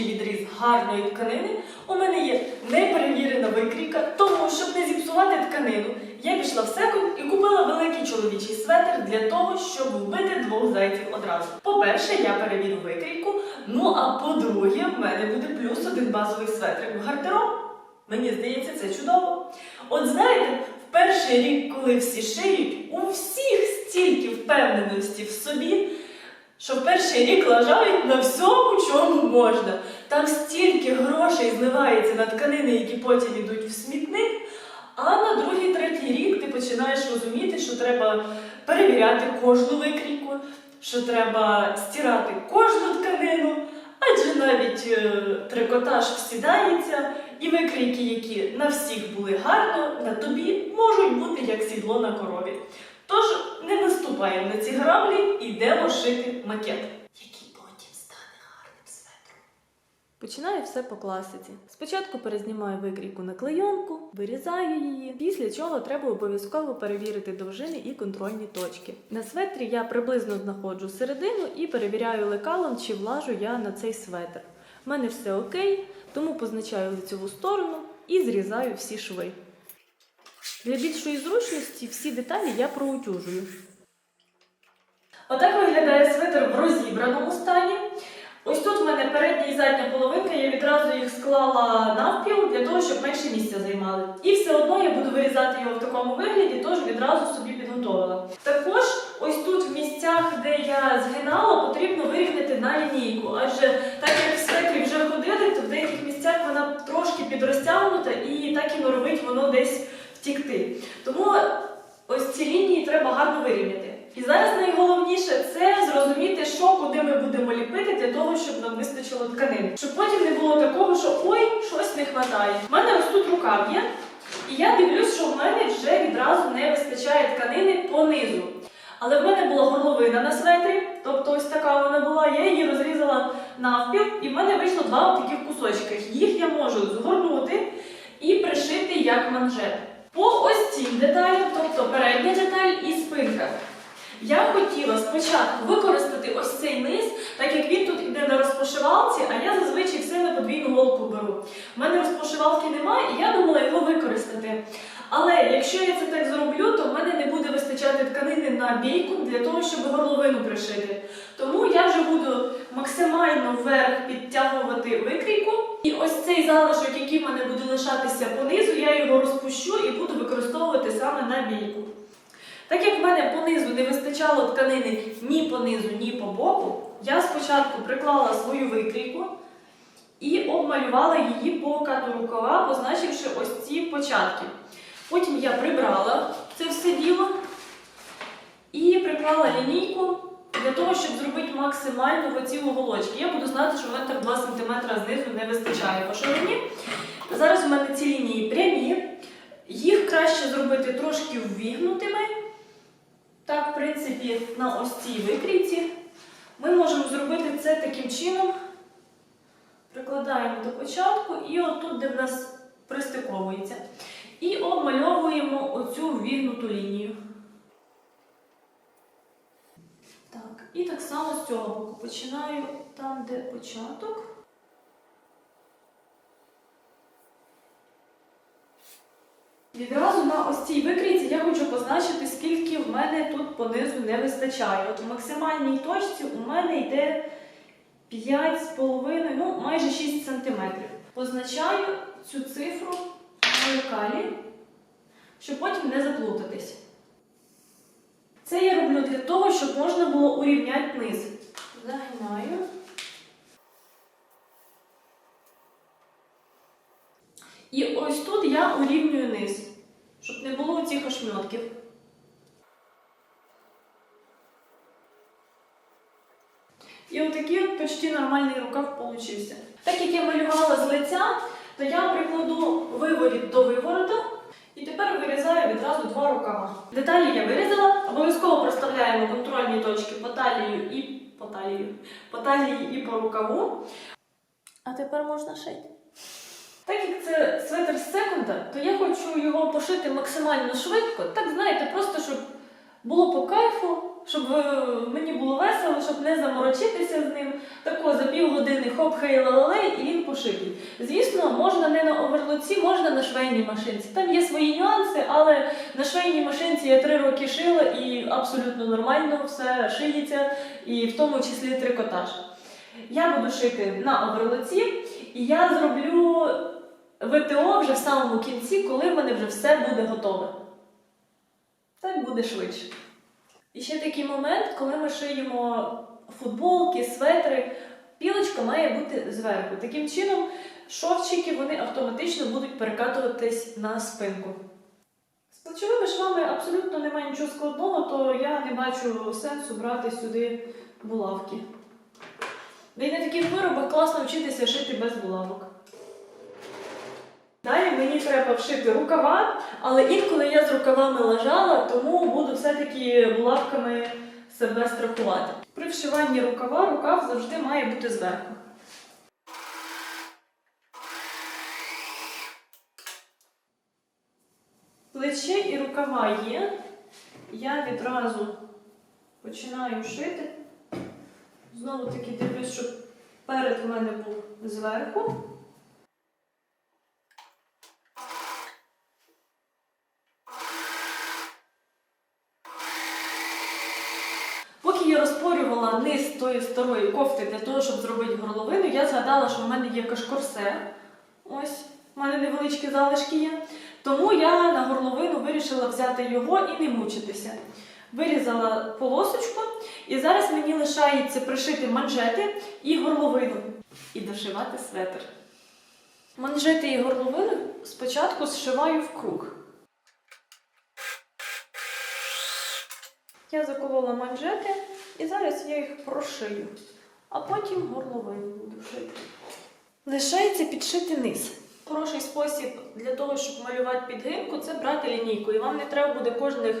товщий відріз гарної тканини, у мене є неперевірена викрійка, тому щоб не зіпсувати тканину, я пішла в секунд і купила великий чоловічий светр для того, щоб вбити двох зайців одразу. По-перше, я перевірю викрійку. Ну а по-друге, в мене буде плюс один базовий светрик в гардероб. Мені здається, це чудово. От знаєте, в перший рік, коли всі шиють, у всіх стільки впевненості в собі, що в перший рік лажають на всьому, чому можна. Там стільки грошей зливається на тканини, які потім йдуть в смітник. А на другий, третій рік ти починаєш розуміти, що треба перевіряти кожну викрійку, що треба стирати кожну тканину, адже навіть е, трикотаж всідається, і викрійки, які на всіх були гарно, на тобі можуть бути як сідло на корові. Тож не наступаємо на ці граблі і йдемо шити макет, який потім стане гарним светром. Починаю все по класиці. Спочатку перезнімаю викрійку на клейонку, вирізаю її, після чого треба обов'язково перевірити довжини і контрольні точки. На светрі я приблизно знаходжу середину і перевіряю лекалом, чи влажу я на цей светр. У мене все окей, тому позначаю лицеву сторону і зрізаю всі шви. Для більшої зручності всі деталі я проутюжую. Отак виглядає свитер в розібраному стані. Задня половинка, я відразу їх склала навпіл для того, щоб менше місця займали. І все одно я буду вирізати його в такому вигляді, тож відразу собі підготовила. Також ось тут в місцях, де я згинала, потрібно вирівняти на лінійку, адже так як в светрі вже ходили, то в деяких місцях вона трошки підрозтягнута і так і норовить воно десь втікти. Тому ось ці лінії треба гарно вирівняти. І зараз найголовніше це зрозуміти, що куди ми будемо ліпити для того, щоб нам вистачило тканини. Щоб потім не було такого, що ой, щось не вистачає. У мене ось тут рукав є, і я дивлюсь, що в мене вже відразу не вистачає тканини по низу. Але в мене була горловина на светрі, тобто ось така вона була, я її розрізала навпіл, і в мене вийшло два таких кусочки. Їх я можу згорнути і пришити як манжет. По ось цим деталям, тобто передня деталь і спинка. Я хотіла спочатку використати ось цей низ, так як він тут іде на розпошивалці, а я зазвичай все на подвійну голку беру. У мене розпошивалки немає, і я думала його використати. Але якщо я це так зроблю, то в мене не буде вистачати тканини на бійку для того, щоб горловину пришити. Тому я вже буду максимально вверх підтягувати викрійку. І ось цей залишок, який в мене буде лишатися понизу, я його розпущу і буду використовувати саме на бійку. Так як в мене понизу не вистачало тканини ні по низу, ні по боку, я спочатку приклала свою викрійку і обмалювала її по кату рукава, позначивши ось ці початки. Потім я прибрала це все діло і приклала лінійку для того, щоб зробити максимальну оцілу голочки. Я буду знати, що в мене так 2 см знизу не вистачає по ширині. Зараз у мене ці лінії прямі. Їх краще зробити трошки ввігнутими. Так, в принципі, на ось цій викрійці ми можемо зробити це таким чином. Прикладаємо до початку і отут, де в нас пристиковується. І обмальовуємо оцю ввігнуту лінію. Так, і так само з цього боку починаю там, де початок. Відразу на ось цій викрійці я хочу позначити, скільки в мене тут понизу не вистачає. От в максимальній точці у мене йде 5,5, ну майже 6 см. Позначаю цю цифру на лекалі, щоб потім не заплутатись. Це я роблю для того, щоб можна було урівняти низ. Загинаю. І ось тут я урівнюю низ, не було цих ошмьотків. І отакий от почти нормальний рукав получився. Так як я малювала з лиця, то я прикладу виворіт до виворота і тепер вирізаю відразу два рукава. Деталі я вирізала, обов'язково проставляємо контрольні точки по талію і по талію, по талії і по рукаву. А тепер можна шити. Так як це светр з секунда, то я хочу його пошити максимально швидко. Так, знаєте, просто щоб було по кайфу, щоб е, мені було весело, щоб не заморочитися з ним. Тако за півгодини хоп хей лалалей, і він пошитий. Звісно, можна не на оверлоці, можна на швейній машинці. Там є свої нюанси, але на швейній машинці я три роки шила і абсолютно нормально все шиється, і в тому числі трикотаж. Я буду шити на оверлоці, і я зроблю ВТО вже в самому кінці, коли в мене вже все буде готове. Так буде швидше. І ще такий момент, коли ми шиємо футболки, светри, пілочка має бути зверху. Таким чином, шовчики вони автоматично будуть перекатуватись на спинку. З плечовими швами абсолютно немає нічого складного, то я не бачу сенсу брати сюди булавки. Да й на таких виробах класно вчитися шити без булавок. Далі мені треба вшити рукава, але інколи я з рукавами лежала, тому буду все-таки булавками себе страхувати. При вшиванні рукава рукав завжди має бути зверху. Плече і рукава є. Я відразу починаю шити. Знову таки дивлюсь, щоб перед у мене був зверху. Поки я низ тої старої кофти для того, щоб зробити горловину, я згадала, що в мене є кашкорсе. Ось, в мене невеличкі залишки є. Тому я на горловину вирішила взяти його і не мучитися. Вирізала полосочку, і зараз мені лишається пришити манжети і горловину. І дошивати светр. Манжети і горловину спочатку зшиваю в круг. Я заколола манжети і зараз я їх прошию, а потім горловину буду шити. Лишається підшити низ. Хороший спосіб для того, щоб малювати підгинку, це брати лінійку. І вам не треба буде кожних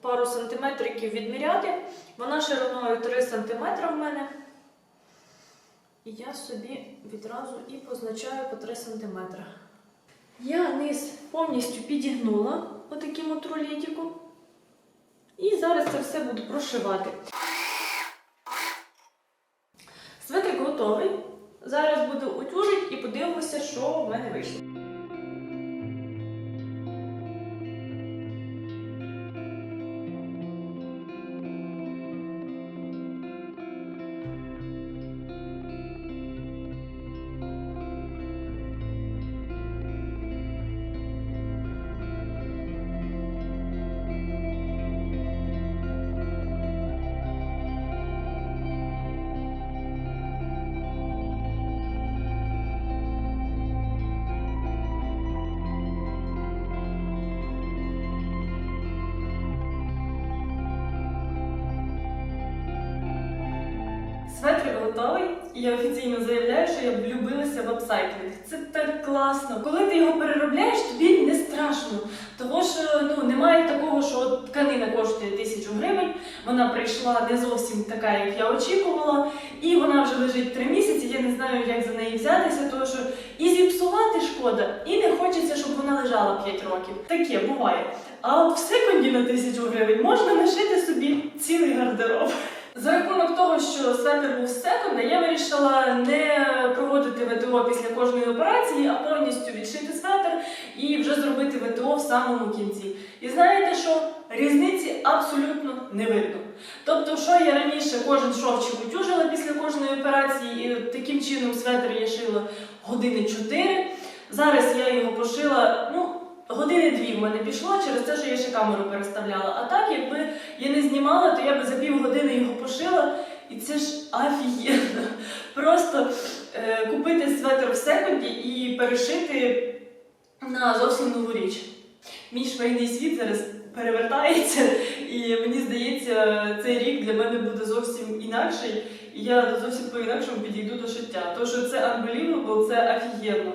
пару сантиметриків відміряти. Вона шириною 3 сантиметри в мене. І я собі відразу і позначаю по 3 сантиметри. Я низ повністю підігнула отаким от рулетиком. І зараз це все буду прошивати. Светрик готовий. Зараз буду утюжити і подивимося, що в мене вийшло. Светрик готовий, і я офіційно заявляю, що я влюбилася в апсайклінг. Це так класно. Коли ти його переробляєш, тобі не страшно. Тому що ну немає такого, що тканина коштує тисячу гривень. Вона прийшла не зовсім така, як я очікувала, і вона вже лежить три місяці. Я не знаю, як за неї взятися, тому що і зіпсувати шкода, і не хочеться, щоб вона лежала 5 років. Таке буває. А от в секунді на тисячу гривень можна нашити собі цілий гардероб. За рахунок того, що светр був з я вирішила не проводити ВТО після кожної операції, а повністю відшити светр і вже зробити ВТО в самому кінці. І знаєте що? Різниці абсолютно не видно. Тобто, що я раніше кожен шовчик утюжила після кожної операції, і таким чином светр я шила години 4. Зараз я його пошила, ну, години дві в мене пішло через те, що я ще камеру переставляла. А так, якби я не знімала, то я би за півгодини його пошила. І це ж офігенно. Просто е, купити светр в секунді і перешити на зовсім нову річ. Мій швейний світ зараз перевертається, і мені здається, цей рік для мене буде зовсім інакший, і я зовсім по-інакшому підійду до шиття. Тому що це unbelievable, це офігенно.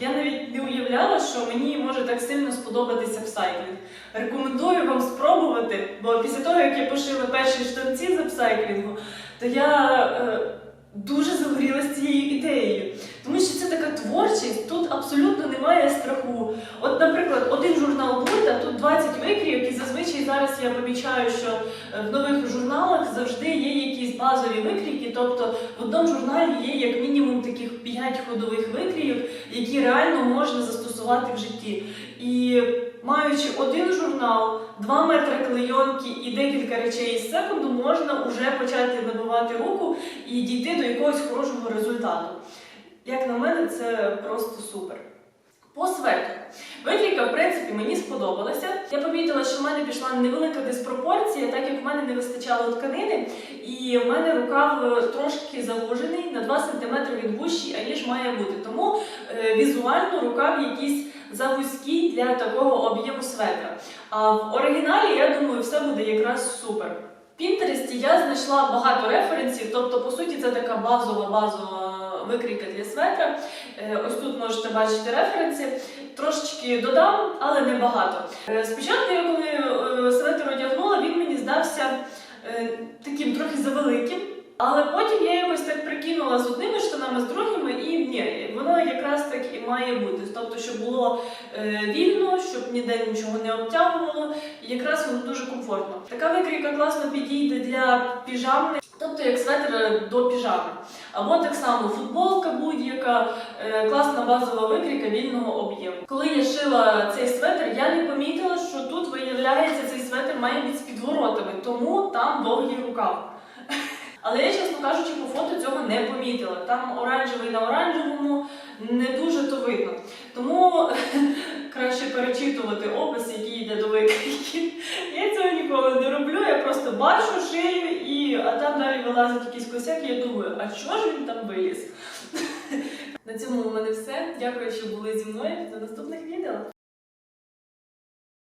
Я навіть не уявляла, що мені може так сильно сподобатися апсайклінг. Рекомендую вам спробувати, бо після того, як я пошила перші штанці з апсайклінгу, то я е, дуже загорілася цією ідеєю. Тому що це така творчість, тут абсолютно немає страху. От, наприклад, один журнал буде, а тут 20 викрійок, і зазвичай зараз я помічаю, що е, в нових журналах завжди є якісь базові викрійки, тобто в одному журналі є як мінімум таких 5 ходових викрійок, які реально можна застосувати в житті. І маючи один журнал, 2 метри клейонки і декілька речей із секунду, можна вже почати набивати руку і дійти до якогось хорошого результату. Як на мене, це просто супер. По светру. Викрійка, в принципі, мені сподобалася. Я помітила, що в мене пішла невелика диспропорція, так як в мене не вистачало тканини, і в мене рукав е, трошки завужений на 2 см від вущий, аніж має бути. Тому е, візуально рукав якийсь завузький для такого об'єму светра. А в оригіналі, я думаю, все буде якраз супер. В Пінтересті я знайшла багато референсів, тобто, по суті, це така базова базова викрійка для светра. Е, Ось тут можете бачити референси. Трошечки додам, але не багато. Е, Спочатку, я коли е, светр одягнула, він мені здався таким трохи завеликим. Але потім я якось так прикинула з одними штанами, з другими, і ні, воно якраз так і має бути. Тобто, щоб було е, вільно, щоб ніде нічого не обтягувало, і якраз воно дуже комфортно. Така викрійка класно підійде для піжами, тобто як светр е, до піжами. Або так само футболка будь-яка, е, класна базова викрійка вільного об'єму. Коли я шила цей светр, я не помітила, що тут виявляється цей светр має бути з підворотами, тому там довгий рукав. Але я, чесно кажучи, по фото цього не помітила. Там оранжевий на оранжевому не дуже то видно. Тому краще перечитувати опис, який йде до викрійки. Я цього ніколи не роблю. Я просто бачу, шию, і а там далі вилазить якийсь косяк, і я думаю, а чого ж він там виліз? На цьому у мене все. Дякую, що були зі мною. До наступних відео.